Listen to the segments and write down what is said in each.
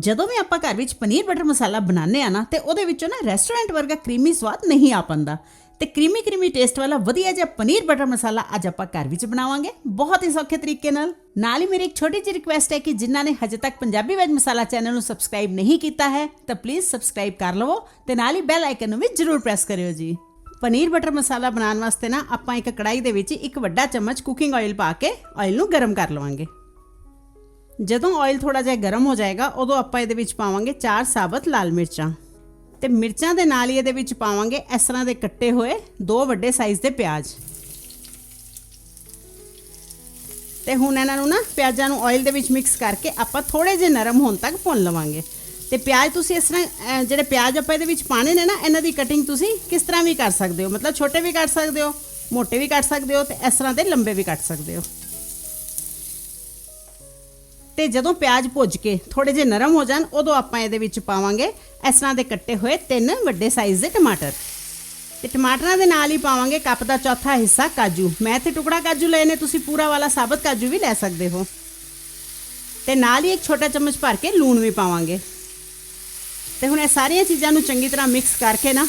ਜਦੋਂ ਵੀ ਆਪਾਂ ਘਰ ਵਿੱਚ ਪਨੀਰ ਬਟਰ ਮਸਾਲਾ ਬਣਾਉਂਦੇ ਆ ਨਾ, ਤੇ ਉਹਦੇ ਵਿੱਚੋਂ ਨਾ ਰੈਸਟੋਰੈਂਟ ਵਰਗਾ ਕਰੀਮੀ ਸਵਾਦ ਨਹੀਂ ਆ ਪਾਂਦਾ। ਤੇ ਕਰੀਮੀ ਕਰੀਮੀ ਟੇਸਟ ਵਾਲਾ ਵਧੀਆ ਜਿਹਾ ਪਨੀਰ ਬਟਰ ਮਸਾਲਾ ਅੱਜ ਆਪਾਂ ਘਰ ਵਿੱਚ ਬਣਾਵਾਂਗੇ। ਬਹੁਤ ਹੀ ਸੌਖੇ ਤਰੀਕੇ ਨਾਲ। ਨਾਲ ਹੀ ਮੇਰੀ ਇੱਕ ਛੋਟੀ ਜਿਹੀ ਰਿਕੁਐਸਟ ਹੈ ਕਿ ਜਿਨ੍ਹਾਂ ਨੇ ਹਜੇ ਤੱਕ ਪੰਜਾਬੀ ਵੈਜ ਮਸਾਲਾ ਚੈਨਲ ਨੂੰ ਸਬਸਕ੍ਰਾਈਬ ਨਹੀਂ ਕੀਤਾ ਹੈ, ਤਾਂ ਪਲੀਜ਼ ਸਬਸਕ੍ਰਾਈਬ ਕਰ ਲਵੋ ਤੇ ਨਾਲ ਹੀ ਬੈਲ ਆਈਕਨ ਨੂੰ ਵੀ ਜ਼ਰੂਰ ਪ੍ਰੈਸ ਕਰਿਓ ਜੀ। ਪਨੀਰ ਬਟਰ ਮਸਾਲਾ ਬਣਾਉਣ ਵਾਸਤੇ ਨਾ ਆਪਾਂ ਇੱਕ ਕੜਾਈ ਦੇ ਵਿੱਚ ਇੱਕ ਵੱਡਾ ਚਮਚ ਕੁਕਿੰਗ ਆਇਲ ਪਾ ਕੇ ਆਇਲ ਨੂੰ ਗਰਮ ਕਰ ਲਵਾਂਗੇ। ਜਦੋਂ ਆਇਲ ਥੋੜਾ ਜਿਹਾ ਗਰਮ ਹੋ ਜਾਏਗਾ, ਉਦੋਂ ਆਪਾਂ ਇਹਦੇ ਵਿੱਚ ਪਾਵਾਂਗੇ ਚਾਰ ਸਾਬਤ ਲਾਲ ਮਿਰਚਾਂ। ਤੇ ਮਿਰਚਾਂ ਦੇ ਨਾਲ ਹੀ ਇਹਦੇ ਵਿੱਚ ਪਾਵਾਂਗੇ ਇਸ ਤਰ੍ਹਾਂ ਦੇ ਕੱਟੇ ਹੋਏ ਦੋ ਵੱਡੇ ਸਾਈਜ਼ ਦੇ ਪਿਆਜ਼। ਤੇ ਹੁਣ ਇਹਨਾਂ ਨੂੰ ਨਾ ਪਿਆਜ਼ਾਂ ਨੂੰ ਆਇਲ ਦੇ ਵਿੱਚ ਮਿਕਸ ਕਰਕੇ ਆਪਾਂ ਥੋੜੇ ਜਿਹੇ ਨਰਮ ਹੋਣ ਤੱਕ ਭੁੰਨ ਲਵਾਂਗੇ। ਤੇ ਪਿਆਜ਼ ਤੁਸੀਂ ਇਸ ਤਰ੍ਹਾਂ ਜਿਹੜੇ ਪਿਆਜ਼ ਆਪਾਂ ਇਹਦੇ ਵਿੱਚ ਪਾਣੇ ਨੇ ਨਾ, ਇਹਨਾਂ ਦੀ ਕਟਿੰਗ ਤੁਸੀਂ ਕਿਸ ਤਰ੍ਹਾਂ ਵੀ ਕਰ ਸਕਦੇ ਹੋ? ਮਤਲਬ ਛੋਟੇ ਵੀ ਕੱਟ ਸਕਦੇ ਹੋ, ਮੋਟੇ ਵੀ ਕੱਟ ਸਕਦੇ ਹੋ ਤੇ ਇਸ ਤਰ੍ਹਾਂ ਦੇ ਲੰਬੇ ਵੀ ਕੱਟ ਸਕਦੇ ਹੋ। ਤੇ ਜਦੋਂ ਪਿਆਜ਼ ਭੁੱਜ ਕੇ ਥੋੜੇ ਜਿਹੇ ਨਰਮ ਹੋ ਜਾਣ, ਉਦੋਂ ਆਪਾਂ ਇਹਦੇ ਵਿੱਚ ਪਾਵਾਂਗੇ ਇਸ ਤਰ੍ਹਾਂ ਦੇ ਕੱਟੇ ਹੋਏ ਤਿੰਨ ਵੱਡੇ ਸਾਈਜ਼ ਦੇ ਟਮਾਟਰ। ਤੇ ਟਮਾਟਰਾਂ ਦੇ ਨਾਲ ਹੀ ਪਾਵਾਂਗੇ ਕੱਪ ਦਾ ਚੌਥਾ ਹਿੱਸਾ ਕਾਜੂ। ਮੈਂ ਤੇ ਟੁਕੜਾ ਕਾਜੂ ਲਏ ਨੇ, ਤੁਸੀਂ ਪੂਰਾ ਵਾਲਾ ਸਾਬਤ ਕਾਜੂ ਵੀ ਲੈ ਸਕਦੇ ਹੋ। ਤੇ ਨਾਲ ਹੀ ਇੱਕ ਛੋਟਾ ਚਮਚ ਭਰ ਕੇ ਲੂਣ ਵੀ ਪਾਵਾਂਗੇ। ਤੇ ਹੁਣ ਇਹ ਸਾਰੀਆਂ ਚੀਜ਼ਾਂ ਨੂੰ ਚੰਗੀ ਤਰ੍ਹਾਂ ਮਿਕਸ ਕਰਕੇ ਨਾ,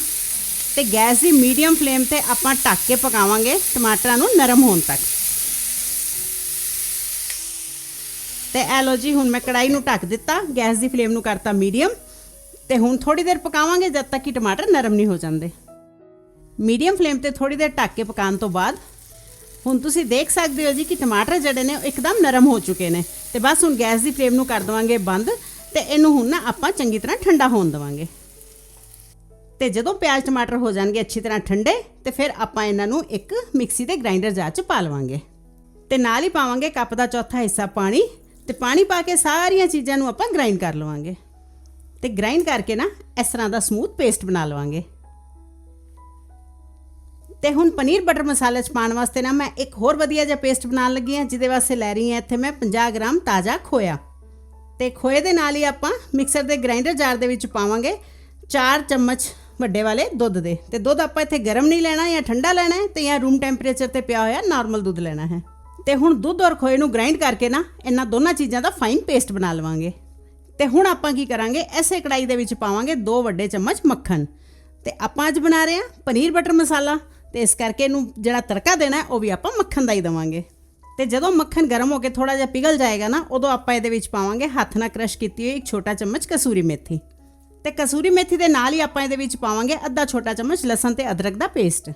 ਤੇ ਗੈਸ ਦੀ ਮੀਡੀਅਮ ਫਲੇਮ ਤੇ ਆਪਾਂ ਢੱਕ ਕੇ ਪਕਾਵਾਂਗੇ ਟਮਾਟਰਾਂ ਨੂੰ ਨਰਮ ਹੋਣ ਤੱਕ। ਤੇ ਐ ਲੋ ਜੀ, ਹੁਣ ਮੈਂ ਕੜਾਈ ਨੂੰ ਢੱਕ ਦਿੱਤਾ, ਗੈਸ ਦੀ ਫਲੇਮ ਨੂੰ ਕਰਤਾ ਮੀਡੀਅਮ, ਤੇ ਹੁਣ ਥੋੜੀ ਦੇਰ ਪਕਾਵਾਂਗੇ ਜਦ ਤੱਕ ਕਿ ਟਮਾਟਰ ਨਰਮ ਨਹੀਂ ਹੋ ਜਾਂਦੇ। ਮੀਡੀਅਮ ਫਲੇਮ ਤੇ ਥੋੜੀ ਦੇਰ ਢੱਕ ਕੇ ਪਕਾਉਣ ਤੋਂ ਬਾਅਦ, ਹੁਣ ਤੁਸੀਂ ਦੇਖ ਸਕਦੇ ਹੋ ਜੀ ਕਿ ਟਮਾਟਰ ਜਿਹੜੇ ਨੇ ਉਹ ਇੱਕਦਮ ਨਰਮ ਹੋ ਚੁੱਕੇ ਨੇ। ਤੇ ਬਸ ਹੁਣ ਗੈਸ ਦੀ ਫਲੇਮ ਨੂੰ ਕਰ ਦਵਾਂਗੇ ਬੰਦ, ਤੇ ਇਹਨੂੰ ਹੁਣ ਨਾ ਆਪਾਂ ਚੰਗੀ ਤਰ੍ਹਾਂ ਠੰਡਾ ਹੋਣ ਦਵਾਂਗੇ। ਤੇ ਜਦੋਂ ਪਿਆਜ਼ ਟਮਾਟਰ ਹੋ ਜਾਣਗੇ ਅੱਛੀ ਤਰ੍ਹਾਂ ਠੰਡੇ, ਤੇ ਫਿਰ ਆਪਾਂ ਇਹਨਾਂ ਨੂੰ ਇੱਕ ਮਿਕਸੀ ਦੇ ਗ੍ਰਾਈਂਡਰ ਜਾਰ 'ਚ ਪਾ ਲਵਾਂਗੇ। ਤੇ ਨਾਲ ਹੀ ਪਾਵਾਂਗੇ ਕੱਪ ਦਾ ਚੌਥਾ ਹਿੱਸਾ ਪਾਣੀ ਤੇ ਪਾਣੀ ਪਾ ਕੇ ਸਾਰੀਆਂ ਚੀਜ਼ਾਂ ਨੂੰ ਆਪਾਂ ਗ੍ਰਾਈਂਡ ਕਰ ਲਵਾਂਗੇ। ਤੇ ਗ੍ਰਾਈਂਡ ਕਰਕੇ ਨਾ ਇਸ ਤਰ੍ਹਾਂ ਦਾ ਸਮੂਥ ਪੇਸਟ ਬਣਾ ਲਵਾਂਗੇ। ਤੇ ਹੁਣ ਪਨੀਰ ਬਟਰ ਮਸਾਲੇ ਚ ਪਾਉਣ ਵਾਸਤੇ ਨਾ ਮੈਂ ਇੱਕ ਹੋਰ ਵਧੀਆ ਜਿਹਾ ਪੇਸਟ ਬਣਾਉਣ ਲੱਗੀ ਹਾਂ, ਜਿਹਦੇ ਵਾਸਤੇ ਲੈ ਰਹੀ ਹਾਂ ਇੱਥੇ ਮੈਂ 50 ਗ੍ਰਾਮ ਤਾਜ਼ਾ ਖੋਇਆ। ਤੇ ਖੋਏ ਦੇ ਨਾਲ ਹੀ ਆਪਾਂ ਮਿਕਸਰ ਦੇ ਗ੍ਰਾਈਂਡਰ ਜਾਰ ਦੇ ਵਿੱਚ ਪਾਵਾਂਗੇ 4 ਚਮਚ ਵੱਡੇ ਵਾਲੇ ਦੁੱਧ ਦੇ। ਤੇ ਦੁੱਧ ਆਪਾਂ ਇੱਥੇ ਗਰਮ ਨਹੀਂ ਲੈਣਾ ਜਾਂ ਠੰਡਾ ਲੈਣਾ ਹੈ ਤੇ ਜਾਂ ਰੂਮ ਟੈਂਪਰੇਚਰ ਤੇ ਪਿਆ ਹੋਇਆ ਨਾਰਮਲ ਦੁੱਧ ਲੈਣਾ ਹੈ। ਤੇ ਹੁਣ ਦੁੱਧ ਔਰ ਖੋਏ ਨੂੰ ਗ੍ਰਾਈਂਡ ਕਰਕੇ ਨਾ ਇਹਨਾਂ ਦੋਨਾਂ ਚੀਜ਼ਾਂ ਦਾ ਫਾਈਨ ਪੇਸਟ ਬਣਾ ਲਵਾਂਗੇ। ਤੇ ਹੁਣ ਆਪਾਂ ਕੀ ਕਰਾਂਗੇ? ਐਸੇ ਕੜਾਈ ਦੇ ਵਿੱਚ ਪਾਵਾਂਗੇ ਦੋ ਵੱਡੇ ਚਮਚ ਮੱਖਣ। ਤੇ ਆਪਾਂ ਅੱਜ ਬਣਾ ਰਹੇ ਹਾਂ ਪਨੀਰ ਬਟਰ ਮਸਾਲਾ। ਤੇ ਇਸ ਕਰਕੇ ਇਹਨੂੰ ਜਿਹੜਾ ਤੜਕਾ ਦੇਣਾ ਉਹ ਵੀ ਆਪਾਂ ਮੱਖਣ ਦਾ ਹੀ ਦੇਵਾਂਗੇ। ਤੇ ਜਦੋਂ ਮੱਖਣ ਗਰਮ ਹੋ ਕੇ ਥੋੜਾ ਜਿਹਾ ਪਿਘਲ ਜਾਏਗਾ ਨਾ, ਉਦੋਂ ਆਪਾਂ ਇਹਦੇ ਵਿੱਚ ਪਾਵਾਂਗੇ ਹੱਥ ਨਾਲ ਕ੍ਰਸ਼ ਕੀਤੀ ਹੋਈ ਇੱਕ ਛੋਟਾ ਚਮਚ ਕਸੂਰੀ ਮੇਥੀ। ਤੇ ਕਸੂਰੀ ਮੇਥੀ ਦੇ ਨਾਲ ਹੀ ਆਪਾਂ ਇਹਦੇ ਵਿੱਚ ਪਾਵਾਂਗੇ ਅੱਧਾ ਛੋਟਾ ਚਮਚ ਲਸਣ ਤੇ ਅਦਰਕ ਦਾ ਪੇਸਟ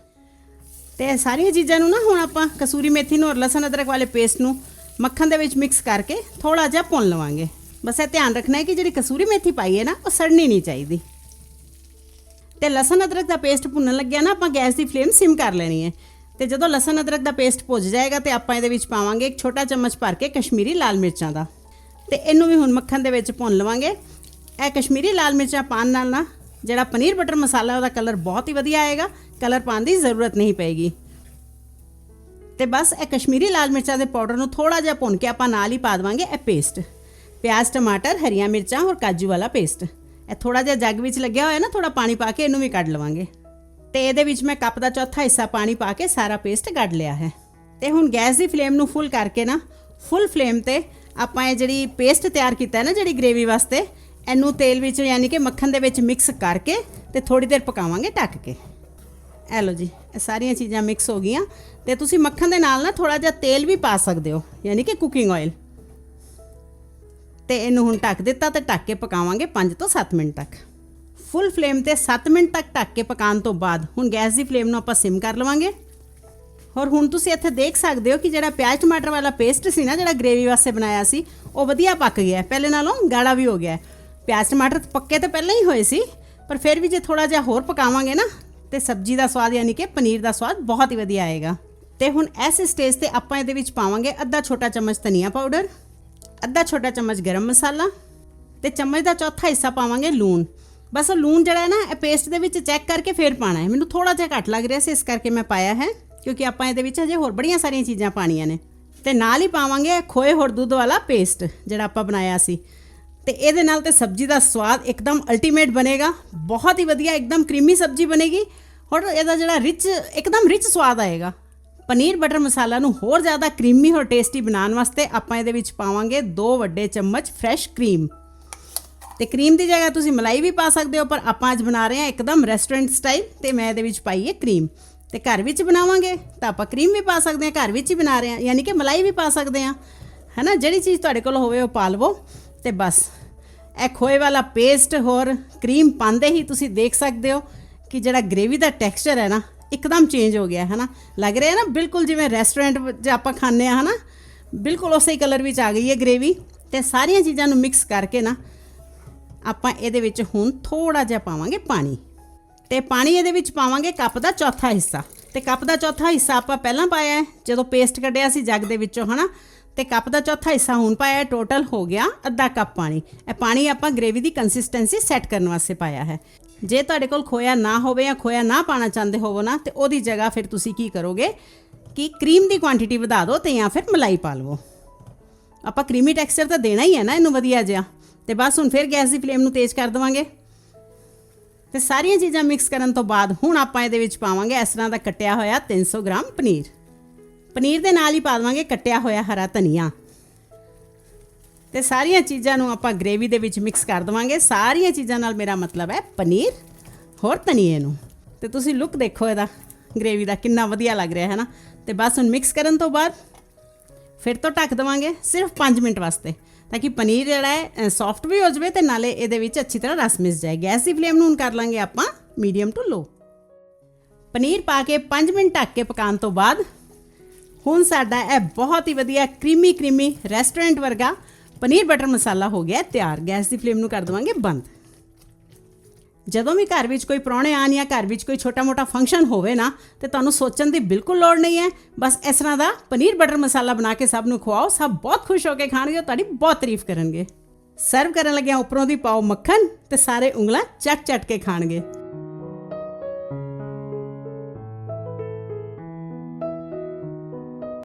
ਤੇ ਇਹ ਸਾਰੀਆਂ ਚੀਜ਼ਾਂ ਨੂੰ ਨਾ ਹੁਣ ਆਪਾਂ ਕਸੂਰੀ ਮੇਥੀ ਨੂੰ ਔਰ ਲਸਣ ਅਦਰਕ ਵਾਲੇ ਪੇਸਟ ਨੂੰ ਮੱਖਣ ਦੇ ਵਿੱਚ ਮਿਕਸ ਕਰਕੇ ਥੋੜਾ ਜਿਹਾ ਭੁੰਨ ਲਵਾਂਗੇ। ਬਸ ਇਹ ਧਿਆਨ ਰੱਖਣਾ ਹੈ ਕਿ ਜਿਹੜੀ ਕਸੂਰੀ ਮੇਥੀ ਪਾਈ ਹੈ ਨਾ, ਉਹ ਸੜਨੀ ਨਹੀਂ ਚਾਹੀਦੀ। ਤੇ ਲਸਣ ਅਦਰਕ ਦਾ ਪੇਸਟ ਭੁੰਨਣ ਲੱਗਿਆ ਨਾ, ਆਪਾਂ ਗੈਸ ਦੀ ਫਲੇਮ ਸਿਮ ਕਰ ਲੈਣੀ ਹੈ। ਤੇ ਜਦੋਂ ਲਸਣ ਅਦਰਕ ਦਾ ਪੇਸਟ ਭੁੱਜ ਜਾਏਗਾ ਤੇ ਆਪਾਂ ਇਹਦੇ ਵਿੱਚ ਪਾਵਾਂਗੇ ਇੱਕ ਛੋਟਾ ਚਮਚ ਭਰ ਕੇ ਕਸ਼ਮੀਰੀ ਲਾਲ ਮਿਰਚਾਂ ਦਾ। ਤੇ ਇਹਨੂੰ ਵੀ ਹੁਣ ਮੱਖਣ ਦੇ ਵਿੱਚ ਭੁੰਨ ਲਵਾਂਗੇ। ਇਹ ਕਸ਼ਮੀਰੀ ਲਾਲ ਮਿਰਚਾਂ ਪਾਉਣ ਨਾਲ ਨਾ ਜਿਹੜਾ ਪਨੀਰ ਬਟਰ ਮਸਾਲਾ, ਉਹਦਾ ਕਲਰ ਬਹੁਤ ਹੀ ਵਧੀਆ ਆਏਗਾ। ਕਲਰ ਪਾਉਣ ਦੀ ਜ਼ਰੂਰਤ ਨਹੀਂ ਪਏਗੀ ਤੇ ਬਸ ਇਹ ਕਸ਼ਮੀਰੀ ਲਾਲ ਮਿਰਚਾਂ ਦੇ ਪਾਊਡਰ ਨੂੰ ਥੋੜਾ ਜਿਹਾ ਭੁੰਨ ਕੇ ਆਪਾਂ ਨਾਲ ਹੀ ਪਾ ਦੇਵਾਂਗੇ ਇਹ ਪੇਸਟ ਪਿਆਜ਼, ਟਮਾਟਰ, ਹਰੀਆਂ ਮਿਰਚਾਂ ਔਰ ਕਾਜੂ ਵਾਲਾ ਪੇਸਟ ਇਹ ਥੋੜਾ ਜਿਹਾ ਜੱਗ ਵਿੱਚ ਲੱਗਿਆ ਹੋਇਆ ਨਾ ਥੋੜਾ ਪਾਣੀ ਪਾ ਕੇ ਇਹਨੂੰ ਵੀ ਕੱਢ ਲਵਾਂਗੇ। ਤੇ ਇਹਦੇ ਵਿੱਚ ਮੈਂ ਕੱਪ ਦਾ ਚੌਥਾ ਹਿੱਸਾ ਪਾਣੀ ਪਾ ਕੇ ਸਾਰਾ ਪੇਸਟ ਕੱਢ ਲਿਆ ਹੈ। ਤੇ ਹੁਣ ਗੈਸ ਦੀ ਫਲੇਮ ਨੂੰ ਫੁੱਲ ਕਰਕੇ ਨਾ ਫੁੱਲ ਫਲੇਮ ਤੇ ਆਪਾਂ ਇਹ ਜਿਹੜੀ ਪੇਸਟ ਤਿਆਰ ਕੀਤਾ ਹੈ ਨਾ, ਜਿਹੜੀ ਗ੍ਰੇਵੀ ਵਾਸਤੇ ਇਹਨੂੰ ਤੇਲ ਵਿੱਚ ਯਾਨੀ ਕਿ ਮੱਖਣ ਦੇ ਵਿੱਚ ਮਿਕਸ ਕਰਕੇ ਤੇ ਥੋੜੀ ਦੇਰ ਪਕਾਵਾਂਗੇ ਢੱਕ ਕੇ। ਇਹ ਲਓ ਜੀ, ਇਹ ਸਾਰੀਆਂ ਚੀਜ਼ਾਂ ਮਿਕਸ ਹੋ ਗਈਆਂ ਤੇ ਤੁਸੀਂ ਮੱਖਣ ਦੇ ਨਾਲ ਨਾ ਥੋੜਾ ਜਿਹਾ ਤੇਲ ਵੀ ਪਾ ਸਕਦੇ ਹੋ, ਯਾਨੀ ਕਿ ਕੁਕਿੰਗ ਆਇਲ ਤੇ ਇਹਨੂੰ ਹੁਣ ਢੱਕ ਦਿੱਤਾ ਤੇ ਢੱਕ ਕੇ ਪਕਾਵਾਂਗੇ 5 ਤੋਂ 7 ਮਿੰਟ ਤੱਕ। ਫੁੱਲ ਫਲੇਮ ਤੇ 7 ਮਿੰਟ ਤੱਕ ਢੱਕ ਕੇ ਪਕਾਉਣ ਤੋਂ ਬਾਅਦ ਹੁਣ ਗੈਸ ਦੀ ਫਲੇਮ ਨੂੰ ਆਪਾਂ ਸਿਮ ਕਰ ਲਵਾਂਗੇ। ਔਰ ਹੁਣ ਤੁਸੀਂ ਇੱਥੇ ਦੇਖ ਸਕਦੇ ਹੋ ਕਿ ਜਿਹੜਾ ਪਿਆਜ਼ ਟਮਾਟਰ ਵਾਲਾ ਪੇਸਟ ਸੀ ਨਾ, ਜਿਹੜਾ ਗ੍ਰੇਵੀ ਵਾਸਤੇ ਬਣਾਇਆ ਸੀ, ਉਹ ਵਧੀਆ ਪੱਕ ਗਿਆ। ਪਹਿਲੇ ਨਾਲੋਂ ਗਾੜਾ ਵੀ ਹੋ ਗਿਆ। ਪਿਆਜ਼ ਟਮਾਟਰ ਪੱਕੇ ਤਾਂ ਪਹਿਲਾਂ ਹੀ ਹੋਏ ਸੀ, ਪਰ ਫਿਰ ਵੀ ਜੇ ਥੋੜਾ ਜਿਹਾ ਹੋਰ ਪਕਾਵਾਂਗੇ ਨਾ, ਤੇ ਸਬਜ਼ੀ ਦਾ ਸਵਾਦ ਯਾਨੀ ਕਿ ਪਨੀਰ ਦਾ ਸਵਾਦ ਬਹੁਤ ਹੀ ਵਧੀਆ ਆਏਗਾ। ਤੇ ਹੁਣ ਇਸ ਸਟੇਜ ਤੇ ਆਪਾਂ ਇਹਦੇ ਵਿੱਚ ਪਾਵਾਂਗੇ ਅੱਧਾ ਛੋਟਾ ਚਮਚ ਧਨੀਆ ਪਾਊਡਰ ਅੱਧਾ ਛੋਟਾ ਚਮਚ ਗਰਮ ਮਸਾਲਾ, ਤੇ ਚਮਚ ਦਾ ਚੌਥਾ ਹਿੱਸਾ ਪਾਵਾਂਗੇ ਲੂਣ। ਬਸ ਲੂਣ ਜਿਹੜਾ ਹੈ ਨਾ, ਇਹ ਪੇਸਟ ਦੇ ਵਿੱਚ ਚੈੱਕ ਕਰਕੇ ਫੇਰ ਪਾਣਾ ਹੈ। ਮੈਨੂੰ ਥੋੜਾ ਜਿਹਾ ਘੱਟ ਲੱਗ ਰਿਹਾ ਸੀ, ਇਸ ਕਰਕੇ ਮੈਂ ਪਾਇਆ ਹੈ, ਕਿਉਂਕਿ ਆਪਾਂ ਇਹਦੇ ਵਿੱਚ ਹਜੇ ਹੋਰ ਬੜੀਆਂ ਸਾਰੀਆਂ ਚੀਜ਼ਾਂ ਪਾਣੀਆਂ ਨੇ। ਤੇ ਨਾਲ ਹੀ ਪਾਵਾਂਗੇ ਖੋਏ ਹੋਰ ਦੁੱਧ ਵਾਲਾ ਪੇਸਟ ਜਿਹੜਾ ਆਪਾਂ ਬਣਾਇਆ ਸੀ। ਤੇ ਇਹਦੇ ਨਾਲ ਤੇ ਸਬਜ਼ੀ ਦਾ ਸਵਾਦ ਇੱਕਦਮ ਅਲਟੀਮੇਟ ਬਣੇਗਾ। ਬਹੁਤ ਹੀ ਵਧੀਆ, ਇੱਕਦਮ ਕਰੀਮੀ ਸਬਜ਼ੀ ਬਣੇਗੀ। ਔਰ ਇਹਦਾ ਜਿਹੜਾ ਰਿਚ ਇੱਕਦਮ ਰਿਚ ਸਵਾਦ ਆਏਗਾ। ਪਨੀਰ ਬਟਰ ਮਸਾਲਾ ਨੂੰ ਹੋਰ ਜ਼ਿਆਦਾ ਕਰੀਮੀ ਔਰ ਟੇਸਟੀ ਬਣਾਉਣ ਵਾਸਤੇ ਆਪਾਂ ਇਹਦੇ ਵਿੱਚ ਪਾਵਾਂਗੇ 2 ਵੱਡੇ ਚਮਚ ਫਰੈਸ਼ ਕਰੀਮ ਤੇ ਕਰੀਮ ਦੀ ਜਗ੍ਹਾ ਤੁਸੀਂ ਮਲਾਈ ਵੀ ਪਾ ਸਕਦੇ ਹੋ, ਪਰ ਆਪਾਂ ਅੱਜ ਬਣਾ ਰਹੇ ਹਾਂ ਇੱਕਦਮ ਰੈਸਟੋਰੈਂਟ ਸਟਾਈਲ ਤੇ ਮੈਂ ਇਹਦੇ ਵਿੱਚ ਪਾਈ ਹੈ ਕਰੀਮ ਤੇ ਘਰ ਵਿੱਚ ਬਣਾਵਾਂਗੇ ਤਾਂ ਆਪਾਂ ਕਰੀਮ ਵੀ ਪਾ ਸਕਦੇ ਹਾਂ, ਘਰ ਵਿੱਚ ਹੀ ਬਣਾ ਰਹੇ ਹਾਂ, ਯਾਨੀ ਕਿ ਮਲਾਈ ਵੀ ਪਾ ਸਕਦੇ ਹਾਂ। ਹੈਨਾ, ਜਿਹੜੀ ਚੀਜ਼ ਤੁਹਾਡੇ ਕੋਲ ਹੋਵੇ ਉਹ ਪਾ ਲਵੋ। ਤੇ ਬਸ। ਇਹ ਖੋਏ ਵਾਲਾ ਪੇਸਟ ਹੋਰ ਕਰੀਮ ਪਾਉਂਦੇ ਹੀ ਤੁਸੀਂ ਦੇਖ ਸਕਦੇ ਹੋ ਕਿ ਜਿਹੜਾ ਗ੍ਰੇਵੀ ਦਾ ਟੈਕਸਚਰ ਹੈ ਨਾ, ਇੱਕਦਮ ਚੇਂਜ ਹੋ ਗਿਆ ਹੈ ਨਾ ਲੱਗ ਰਿਹਾ ਨਾ ਬਿਲਕੁਲ ਜਿਵੇਂ ਰੈਸਟੋਰੈਂਟ 'ਚ ਆਪਾਂ ਖਾਂਦੇ ਆ ਨਾ ਬਿਲਕੁਲ ਉਸੇ ਕਲਰ ਵਿੱਚ ਆ ਗਈ ਹੈ ਗ੍ਰੇਵੀ ਤੇ ਸਾਰੀਆਂ ਚੀਜ਼ਾਂ ਨੂੰ ਮਿਕਸ ਕਰਕੇ ਨਾ ਆਪਾਂ ਇਹਦੇ ਵਿੱਚ ਹੁਣ ਥੋੜਾ ਜਿਹਾ ਪਾਵਾਂਗੇ ਪਾਣੀ। ਤੇ ਪਾਣੀ ਇਹਦੇ ਵਿੱਚ ਪਾਵਾਂਗੇ ਕੱਪ ਦਾ ਚੌਥਾ ਹਿੱਸਾ। ਤੇ ਕੱਪ ਦਾ ਚੌਥਾ ਹਿੱਸਾ ਆਪਾਂ ਪਹਿਲਾਂ ਪਾਇਆ ਹੈ, ਜਦੋਂ ਪੇਸਟ ਕੱਢਿਆ ਸੀ ਜੱਗ ਦੇ ਵਿੱਚੋਂ, ਹਨਾ? ਤੇ ਕੱਪ ਦਾ ਚੌਥਾ ਹਿੱਸਾ ਹੁਣ ਪਾਇਆ ਟੋਟਲ ਹੋ ਗਿਆ ਅੱਧਾ ਕੱਪ ਪਾਣੀ। ਇਹ ਪਾਣੀ ਆਪਾਂ ਗ੍ਰੇਵੀ ਦੀ ਕੰਸਿਸਟੈਂਸੀ ਸੈੱਟ ਕਰਨ ਵਾਸਤੇ ਪਾਇਆ ਹੈ। ਜੇ ਤੁਹਾਡੇ ਕੋਲ ਖੋਇਆ ਨਾ ਹੋਵੇ ਜਾਂ ਖੋਇਆ ਨਾ ਪਾਣਾ ਚਾਹੁੰਦੇ ਹੋਵੋ ਨਾ, ਤੇ ਉਹਦੀ ਜਗ੍ਹਾ ਫਿਰ ਤੁਸੀਂ ਕੀ ਕਰੋਗੇ? ਕਿ ਕਰੀਮ ਦੀ ਕੁਆਂਟੀਟੀ ਵਧਾ ਦਿਓ ਤੇ ਜਾਂ ਫਿਰ ਮਲਾਈ ਪਾ ਲਵੋ। ਆਪਾਂ ਕਰੀਮੀ ਟੈਕਸਚਰ ਤਾਂ ਦੇਣਾ ਹੀ ਹੈ ਨਾ ਇਹਨੂੰ ਵਧੀਆ ਜਿਹਾ। ਤੇ ਬਸ ਹੁਣ ਫਿਰ ਗੈਸ ਦੀ ਫਲੇਮ ਨੂੰ ਤੇਜ਼ ਕਰ ਦੇਵਾਂਗੇ। ਤੇ ਸਾਰੀਆਂ ਚੀਜ਼ਾਂ ਮਿਕਸ ਕਰਨ ਤੋਂ ਬਾਅਦ ਹੁਣ ਆਪਾਂ ਇਹਦੇ ਵਿੱਚ ਪਾਵਾਂਗੇ ਇਸ ਤਰ੍ਹਾਂ ਦਾ ਕੱਟਿਆ ਹੋਇਆ 300 ਗ੍ਰਾਮ ਪਨੀਰ। ਪਨੀਰ ਦੇ ਨਾਲ ਹੀ ਪਾ ਦੇਵਾਂਗੇ, ਕੱਟਿਆ ਹੋਇਆ ਹਰਾ ਧਨੀਆ। ਤੇ ਸਾਰੀਆਂ ਚੀਜ਼ਾਂ ਨੂੰ ਆਪਾਂ ਗ੍ਰੇਵੀ ਦੇ ਵਿੱਚ ਮਿਕਸ ਕਰ ਦੇਵਾਂਗੇ। ਸਾਰੀਆਂ ਚੀਜ਼ਾਂ ਨਾਲ ਮੇਰਾ ਮਤਲਬ ਹੈ ਪਨੀਰ, ਹੋਰ ਧਨੀਏ ਨੂੰ। ਤੇ ਤੁਸੀਂ ਲੁੱਕ ਦੇਖੋ ਇਹਦਾ ਗ੍ਰੇਵੀ ਦਾ ਕਿੰਨਾ ਵਧੀਆ ਲੱਗ ਰਿਹਾ ਹੈ ਨਾ ਤੇ ਬਸ ਹੁਣ ਮਿਕਸ ਕਰਨ ਤੋਂ ਬਾਅਦ ਫਿਰ ਤੋਂ ਢੱਕ ਦੇਵਾਂਗੇ ਸਿਰਫ 5 ਮਿੰਟ ਵਾਸਤੇ, ਤਾਂ ਕਿ ਪਨੀਰ ਜਿਹੜਾ ਹੈ ਸੌਫਟ ਵੀ ਹੋ ਜਾਵੇ ਤੇ ਨਾਲੇ ਇਹਦੇ ਵਿੱਚ ਅੱਛੀ ਤਰ੍ਹਾਂ ਰਸ ਮਿਸ ਜਾਏ। ਗੈਸ ਦੀ ਫਲੇਮ ਨੂੰ ਹੁਣ ਕਰ ਲਾਂਗੇ ਆਪਾਂ ਮੀਡੀਅਮ ਟੂ ਲੋ ਪਨੀਰ ਪਾ ਕੇ 5 ਮਿੰਟ ਢੱਕ ਕੇ ਪਕਾਉਣ ਤੋਂ ਬਾਅਦ ਹੁਣ ਸਾਡਾ ਇਹ ਬਹੁਤ ਹੀ ਵਧੀਆ ਕਰੀਮੀ ਕਰੀਮੀ ਰੈਸਟੋਰੈਂਟ ਵਰਗਾ ਪਨੀਰ ਬਟਰ ਮਸਾਲਾ ਹੋ ਗਿਆ, ਤਿਆਰ। ਗੈਸ ਦੀ ਫਲੇਮ ਨੂੰ ਕਰ ਦੇਵਾਂਗੇ ਬੰਦ। ਜਦੋਂ ਵੀ ਘਰ ਵਿੱਚ ਕੋਈ ਪ੍ਰਾਹੁਣੇ ਆਣ ਜਾਂ ਘਰ ਵਿੱਚ ਕੋਈ ਛੋਟਾ-ਮੋਟਾ ਫੰਕਸ਼ਨ ਹੋਵੇ ਨਾ, ਤੇ ਤੁਹਾਨੂੰ ਸੋਚਣ ਦੀ ਬਿਲਕੁਲ ਲੋੜ ਨਹੀਂ ਹੈ। ਬਸ ਇਸ ਤਰ੍ਹਾਂ ਦਾ ਪਨੀਰ ਬਟਰ ਮਸਾਲਾ ਬਣਾ ਕੇ ਸਭ ਨੂੰ ਖਵਾਓ, ਸਭ ਬਹੁਤ ਖੁਸ਼ ਹੋ ਕੇ ਖਾਣਗੇ ਔਰ ਤੁਹਾਡੀ ਬਹੁਤ ਤਾਰੀਫ ਕਰਨਗੇ। ਸਰਵ ਕਰਨ ਲੱਗਿਆਂ ਉੱਪਰੋਂ ਦੀ ਪਾਓ ਮੱਖਣ ਤੇ ਸਾਰੇ ਉਂਗਲਾਂ ਚੱਟ-ਚੱਟ ਕੇ ਖਾਣਗੇ।